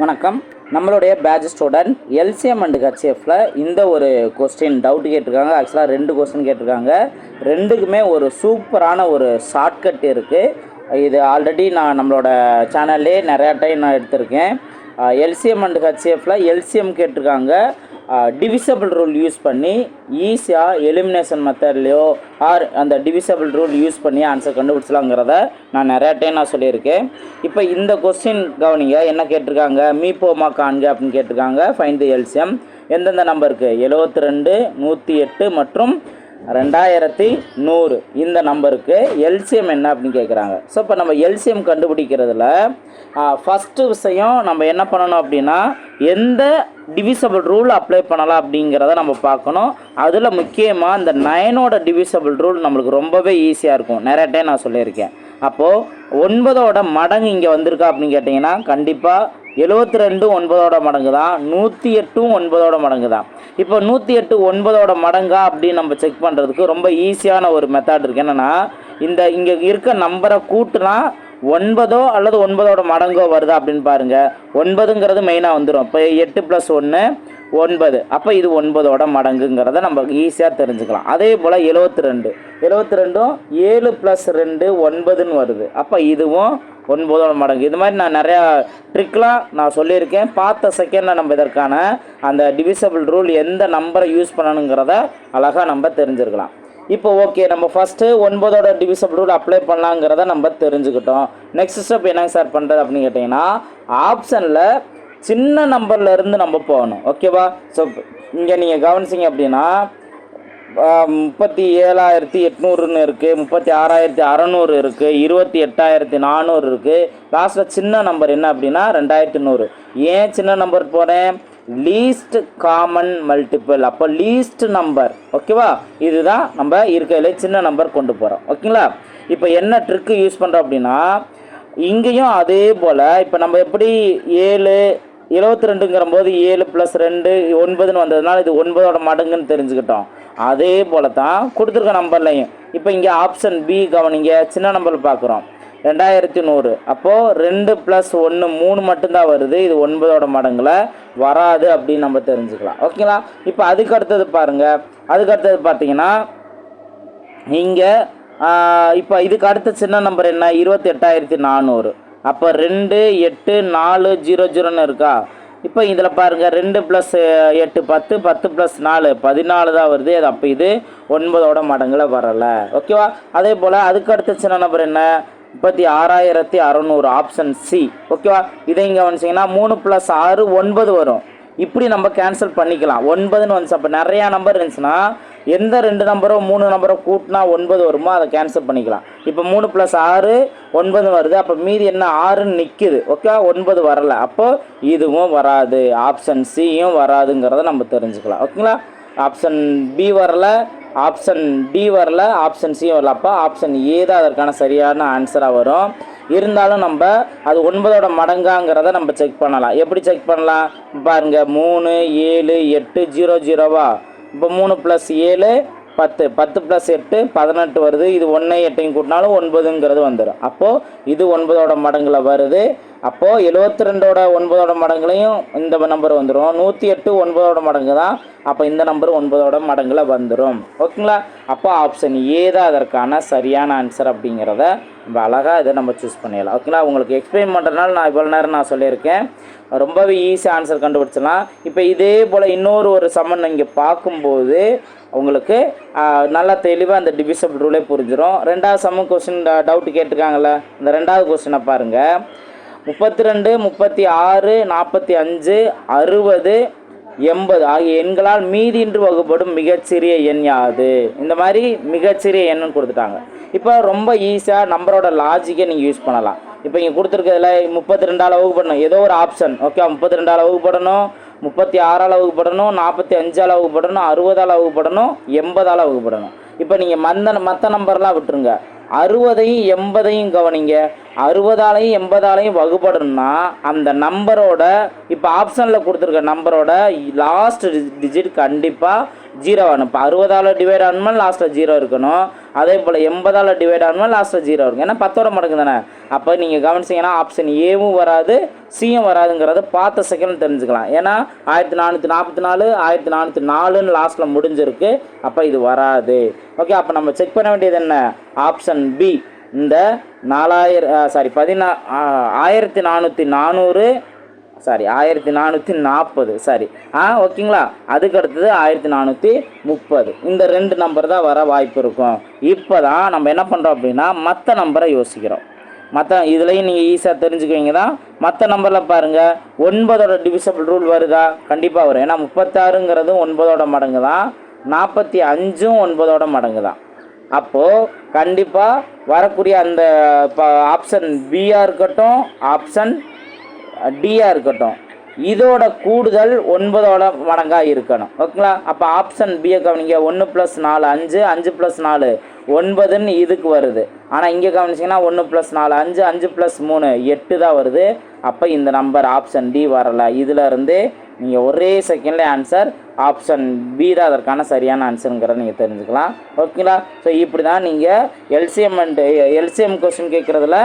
வணக்கம். நம்மளுடைய batch student LCM and ஹெச்எஃப்ல இந்த ஒரு கொஸ்டின் டவுட் கேட்டிருக்காங்க. ஆக்சுவலாக ரெண்டு கொஸ்டின் கேட்டிருக்காங்க. ரெண்டுக்குமே ஒரு சூப்பரான ஒரு ஷார்ட்கட் இருக்குது இது ஆல்ரெடி நான் நம்மளோட சேனல்லே நிறையா டைம் நான் எடுத்திருக்கேன். எல்சிஎம் அண்ட் ஹெச்எஃப்ல எல்சிஎம் கேட்டிருக்காங்க. டிவிசபிள் ரூல் யூஸ் பண்ணி ஈஸியாக எலிமினேஷன் மெத்தட்லேயோ ஆர் அந்த டிவிசபிள் ரூல் யூஸ் பண்ணி ஆன்சர் கண்டுபிடிச்சலாங்கிறத நான் நிறையா டைம் நான் சொல்லியிருக்கேன். இப்போ இந்த கொஸ்டின் கவனிங்க என்ன கேட்டிருக்காங்க? மீப்போமா காண்க அப்படின்னு கேட்டிருக்காங்க ஃபைன் தி எல்சிஎம் எந்தெந்த நம்பருக்கு எழுபத்தி ரெண்டு நூற்றி எட்டு மற்றும் ரெண்டாயிரத்தி நூறு. இந்த நம்பருக்கு எல்சிஎம் என்ன அப்படின்னு கேட்குறாங்க ஸோ இப்போ நம்ம எல்சிஎம் கண்டுபிடிக்கிறதுல ஃபஸ்ட்டு விஷயம் நம்ம என்ன பண்ணணும் அப்படின்னா எந்த டிவிசபிள் ரூல் அப்ளை பண்ணலாம் அப்படிங்கிறத நம்ம பார்க்கணும். அதில் முக்கியமாக இந்த நயனோட டிவிசபிள் ரூல் நம்மளுக்கு ரொம்பவே ஈஸியாக இருக்கும். நிறைய டைம் நான் சொல்லியிருக்கேன். அப்போது ஒன்பதோட மடங்கு இங்கே வந்திருக்கா அப்படின்னு கேட்டிங்கன்னா கண்டிப்பாக எழுபத்தி ரெண்டும் ஒன்பதோட மடங்கு தான் நூற்றி எட்டும் ஒன்பதோட மடங்கு தான் இப்போ நூற்றி எட்டு ஒன்பதோட மடங்கா அப்படின்னு நம்ம செக் பண்ணுறதுக்கு ரொம்ப ஈஸியான ஒரு மெத்தட் இருக்குது என்னென்னா இந்த இங்கே இருக்க நம்பரை கூட்டுனா ஒன்பதோ அல்லது ஒன்பதோட மடங்கோ வருதா அப்படின்னு பாருங்கள் ஒன்பதுங்கிறது மெயினாக வந்துடும் இப்போ எட்டு ப்ளஸ் ஒன்று ஒன்பது. அப்போ இது ஒன்பதோட மடங்குங்கிறத நம்ம ஈஸியாக தெரிஞ்சுக்கலாம். அதே போல் எழுபத்தி ரெண்டு எழுபத்தி ரெண்டும் ஏழு ப்ளஸ் ரெண்டு ஒன்பதுன்னு வருது. அப்போ இதுவும் ஒன்பதோட மடங்கு. இது மாதிரி நான் நிறையா ட்ரிக்லாம் நான் சொல்லியிருக்கேன். பார்த்த செகண்டில் நம்ம இதற்கான அந்த டிவிசபிள் ரூல் எந்த நம்பரை யூஸ் பண்ணணுங்கிறத அழகாக நம்ம தெரிஞ்சிருக்கலாம். இப்போ ஓகே நம்ம ஃபஸ்ட்டு ஒன்பதோட டிவிசபிள் ரூல் அப்ளை பண்ணலாங்கிறத நம்ம தெரிஞ்சுக்கிட்டோம். நெக்ஸ்ட் ஸ்டெப் என்னங்க சார் பண்ணுறது அப்படின்னு கேட்டிங்கன்னா ஆப்ஷனில் சின்ன நம்பர்லேருந்து நம்ம போகணும். ஓகேவா ஸோ இங்கே நீங்கள் கவனிச்சிங்க அப்படின்னா முப்பத்தி ஏழாயிரத்தி எட்நூறுன்னு இருக்குது முப்பத்தி ஆறாயிரத்தி அறநூறு இருக்குது இருபத்தி எட்டாயிரத்தி நானூறு இருக்குது லாஸ்ட்டில் சின்ன நம்பர் என்ன அப்படின்னா ரெண்டாயிரத்தி நூறு. ஏன் சின்ன நம்பர் போகிறேன் லீஸ்ட் காமன் மல்டிபிள் அப்போ லீஸ்ட் நம்பர் ஓகேவா இதுதான் நம்ம இருக்கையில சின்ன நம்பர் கொண்டு போகிறோம் ஓகேங்களா இப்போ என்ன ட்ரிக்கு யூஸ் பண்ணுறோம் அப்படின்னா இங்கேயும் அதே போல் இப்போ நம்ம எப்படி ஏழு எழுபத்தி ரெண்டுங்கிற போது ஏழு ப்ளஸ் ரெண்டு ஒன்பதுன்னு வந்ததுனால இது ஒன்பதோட மடங்குன்னு தெரிஞ்சுக்கிட்டோம். அதே போல தான் கொடுத்துருக்க நம்பர்லையும். இப்போ இங்கே ஆப்ஷன் பி கவனிங்க சின்ன நம்பர் பார்க்குறோம். ரெண்டாயிரத்தி நூறு. அப்போது ரெண்டு ப்ளஸ் ஒன்று மூணு மட்டும்தான் வருது. இது ஒன்பதோட மடங்கில் வராது அப்படின்னு நம்ம தெரிஞ்சுக்கலாம். ஓகேங்களா இப்போ அதுக்கு அடுத்தது பாருங்கள் அதுக்கு அடுத்தது பார்த்தீங்கன்னா இங்கே இப்போ இதுக்கு அடுத்த சின்ன நம்பர் என்ன? இருபத்தி எட்டாயிரத்தி நானூறு. அப்போ ரெண்டு எட்டு நாலு ஜீரோ ஜீரோன்னு இருக்கா? இப்போ இதில் பாருங்கள் ரெண்டு ப்ளஸ் எட்டு பத்து பத்து ப்ளஸ் நாலு பதினாலு தான் வருது. அது அப்போ இது ஒன்பதோட மடங்கில் வரலை. ஓகேவா அதே போல் அதுக்கு அடுத்த சின்ன நம்பர் என்ன? முப்பத்தி ஆறாயிரத்தி அறநூறு ஆப்ஷன் சி ஓகேவா இதை இங்கே வந்துச்சிங்கன்னா மூணு ப்ளஸ் ஆறு ஒன்பது வரும். இப்படி நம்ம கேன்சல் பண்ணிக்கலாம். ஒன்பதுன்னு வந்துச்சு. அப்போ நிறையா நம்பர் இருந்துச்சுன்னா எந்த ரெண்டு நம்பரோ மூணு நம்பரோ கூட்டினா ஒன்பது வருமோ? அதை கேன்சல் பண்ணிக்கலாம். இப்போ மூணு ப்ளஸ் ஆறு ஒன்பது வருது. அப்போ மீதி என்ன? ஆறுன்னு நிற்கிது ஓகே ஒன்பது வரல. அப்போது இதுவும் வராது. ஆப்ஷன் சியும் வராதுங்கிறத நம்ம தெரிஞ்சுக்கலாம். ஓகேங்களா ஆப்ஷன் பி வரல. ஆப்ஷன் டி வரல. ஆப்ஷன் சி வரல. அப்போ ஆப்ஷன் ஏ தான் அதற்கான சரியான ஆன்சராக வரும். இருந்தாலும் நம்ம அது ஒன்பதோட மடங்காங்கிறத நம்ம செக் பண்ணலாம். எப்படி செக் பண்ணலாம்? பாருங்கள் மூணு ஏழு எட்டு ஜீரோ ஜீரோவா இப்போ மூணு ப்ளஸ் ஏழு பத்து. பத்து ப்ளஸ் எட்டு பதினெட்டு வருது. இது ஒன்று எட்டையும் கூட்டினாலும் ஒன்பதுங்கிறது வந்துடும் அப்போது இது ஒன்பதோட மடங்கில் வருது. அப்போது எழுபத்தி ரெண்டோட ஒன்பதோட மடங்குலையும் இந்த நம்பர் வந்துடும் நூற்றி எட்டு ஒன்பதோட மடங்கு தான். அப்போ இந்த நம்பர் ஒன்பதோட மடங்கில் வந்துடும் ஓகேங்களா? அப்போ ஆப்ஷன் ஏ தான் அதற்கான சரியான ஆன்சர் அப்படிங்கிறத நம்ம அழகாக இதை நம்ம சூஸ் பண்ணிடலாம். ஓகேங்களா உங்களுக்கு எக்ஸ்பிளைன் பண்ணுறதுனால நான் இவ்வளோ நேரம் நான் சொல்லியிருக்கேன். ரொம்பவே ஈஸி ஆன்சர் கண்டுபிடிச்சலாம் இப்போ இதே போல் இன்னொரு ஒரு சம்மன் இங்கே பார்க்கும்போது உங்களுக்கு நல்லா தெளிவாக அந்த டிவிசபிள் ரூலே புரிஞ்சிடும் ரெண்டாவது சம்மன் கொஸ்டின் டவுட்டு கேட்டிருக்காங்களே இந்த ரெண்டாவது கொஸ்டினை பாருங்கள் முப்பத்தி ரெண்டு முப்பத்தி ஆறு நாற்பத்தி அஞ்சு அறுபது எண்பது ஆகிய எண்களால் மீதியின்றி வகுப்படும் மிகச்சிறிய எண் யாது? இந்த மாதிரி மிகச்சிறிய எண்ணுன்னு கொடுத்துட்டாங்க. இப்போ ரொம்ப ஈஸியாக நம்பரோட லாஜிக்கை நீங்கள் யூஸ் பண்ணலாம். இப்போ இங்கே கொடுத்துருக்கிறதுல முப்பத்தி ரெண்டால் வகுப்படணும் ஏதோ ஒரு ஆப்ஷன் ஓகே முப்பத்தி ரெண்டால் வகுப்படணும் முப்பத்தி ஆறால் வகுப்படணும் நாற்பத்தி அஞ்சால் வகுப்படணும் அறுபதால் வகுப்படணும் எண்பதால் வகுப்படணும் இப்போ நீங்கள் மந்த மற்ற நம்பர்லாம் விட்டுருங்க. அறுபதையும் எண்பதையும் கவனிங்க. அறுபதாலையும் எண்பதாலையும் வகுபடணும்னா அந்த நம்பரோட இப்போ ஆப்ஷனில் கொடுத்துருக்க நம்பரோட லாஸ்ட் டிஜிட் கண்டிப்பாக ஜீரோ ஆகணும். இப்போ அறுபதால் டிவைட் ஆகணுமா லாஸ்ட்டில் ஜீரோ இருக்கணும். அதே போல் எண்பதால் டிவைட் ஆகணுமா லாஸ்ட்டில் ஜீரோ இருக்கும் ஏன்னா பத்தோட மடங்கு தானே? அப்போ நீங்கள் கவனிச்சிங்கன்னா ஆப்ஷன் ஏவும் வராது சியும் வராதுங்கிறத பார்த்த செகண்ட் தெரிஞ்சுக்கலாம். ஏன்னா ஆயிரத்தி நானூற்றி நாற்பத்தி நாலு ஆயிரத்தி நானூற்றி நாலுன்னு லாஸ்ட்டில் முடிஞ்சிருக்கு. அப்போ இது வராது. ஓகே அப்போ நம்ம செக் பண்ண வேண்டியது என்ன? ஆப்ஷன் பி இந்த நாலாயிரம் சாரி பதினா ஆயிரத்தி நானூற்றி நானூறு சாரி ஆயிரத்தி நானூற்றி நாற்பது சாரி ஆ ஓகேங்களா? அதுக்கு அடுத்தது ஆயிரத்தி நானூற்றி முப்பது. இந்த ரெண்டு நம்பர் தான் வர வாய்ப்பு இருக்கும். இப்போ தான் நம்ம என்ன பண்ணுறோம் அப்படின்னா மற்ற நம்பரை யோசிக்கிறோம். மற்ற இதுலேயும் நீங்கள் ஈஸியாக தெரிஞ்சுக்குவீங்க தான். மற்ற நம்பரில் பாருங்கள் ஒன்பதோட டிவிசபிள் ரூல் வருதா? கண்டிப்பாக வரும். ஏன்னா முப்பத்தாறுங்கிறது ஒன்பதோட மடங்கு தான். நாற்பத்தி அஞ்சும் ஒன்பதோட மடங்கு தான். அப்போது கண்டிப்பாக வரக்கூடிய அந்த இப்போ ஆப்ஷன் பியாக இருக்கட்டும் ஆப்ஷன் டியாக இருக்கட்டும். இதோட கூடுதல் ஒன்பதோட மடங்காக இருக்கணும். ஓகேங்களா? அப்போ ஆப்ஷன் பியை கவனிங்க. ஒன்று ப்ளஸ் நாலு அஞ்சு அஞ்சு ப்ளஸ் நாலு ஒன்பதுன்னு இதுக்கு வருது. ஆனால் இங்கே கவனிச்சிங்கன்னா ஒன்று ப்ளஸ் நாலு அஞ்சு அஞ்சு ப்ளஸ் மூணு எட்டு தான் வருது. அப்போ இந்த நம்பர் ஆப்ஷன் டி வரலை. இதிலருந்து நீங்கள் ஒரே செகண்டில் ஆன்சர் ஆப்ஷன் பி தான். அதற்கான சரியான ஆன்சருங்கிறத நீங்கள் தெரிஞ்சுக்கலாம். ஓகேங்களா? ஸோ இப்படி தான் நீங்கள் எல்சிஎம் அண்ட் எல்சிஎம் கொஸ்டின் கேட்குறதுல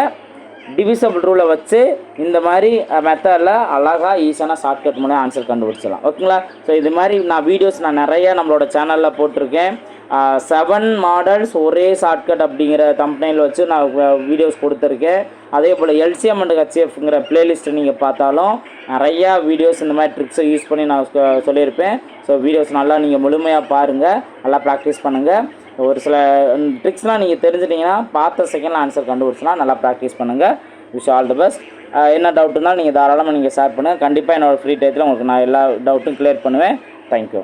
டிவிசபிள் ரூலை வச்சு இந்த மாதிரி மெத்தடில் அழகாக ஈஸியான ஷார்ட்கட் மூலம் ஆன்சர் கண்டுபிடிச்சிடலாம். ஓகேங்களா ஸோ இது மாதிரி நான் வீடியோஸ் நான் நிறைய நம்மளோட சேனலில் போட்டிருக்கேன். செவன் மாடல்ஸ் ஒரே ஷார்ட்கட் அப்படிங்கிற கம்பெனியில் வச்சு நான் வீடியோஸ் கொடுத்துருக்கேன். அதே போல் எல்சிஎம் அண்ட் ஹெச்எஃப்ங்கிற பிளேலிஸ்ட்டு நீங்கள் பார்த்தாலும் நிறையா வீடியோஸ் இந்த மாதிரி ட்ரிக்ஸை யூஸ் பண்ணி நான் சொல்லியிருப்பேன். ஸோ வீடியோஸ் நல்லா நீங்கள் முழுமையாக பாருங்கள் நல்லா ப்ராக்டிஸ் பண்ணுங்கள் ஒரு சில ட்ரிக்ஸ்லாம் நீங்கள் தெரிஞ்சிட்டிங்கன்னா பார்த்த செகண்ட் ஆன்சர் கண்டுபிடிச்சலாம் நல்லா ப்ராக்டிஸ் பண்ணுங்கள் விஷ் ஆல் தி பெஸ்ட் என்ன டவுட்டுனாலும் நீங்கள் தாராளமாக நீங்கள் ஷேர் பண்ணுங்கள் கண்டிப்பாக என்னோடய ஃப்ரீ டயத்தில் உங்களுக்கு நான் எல்லா டவுட்டும் கிளியர் பண்ணுவேன். தேங்க்யூ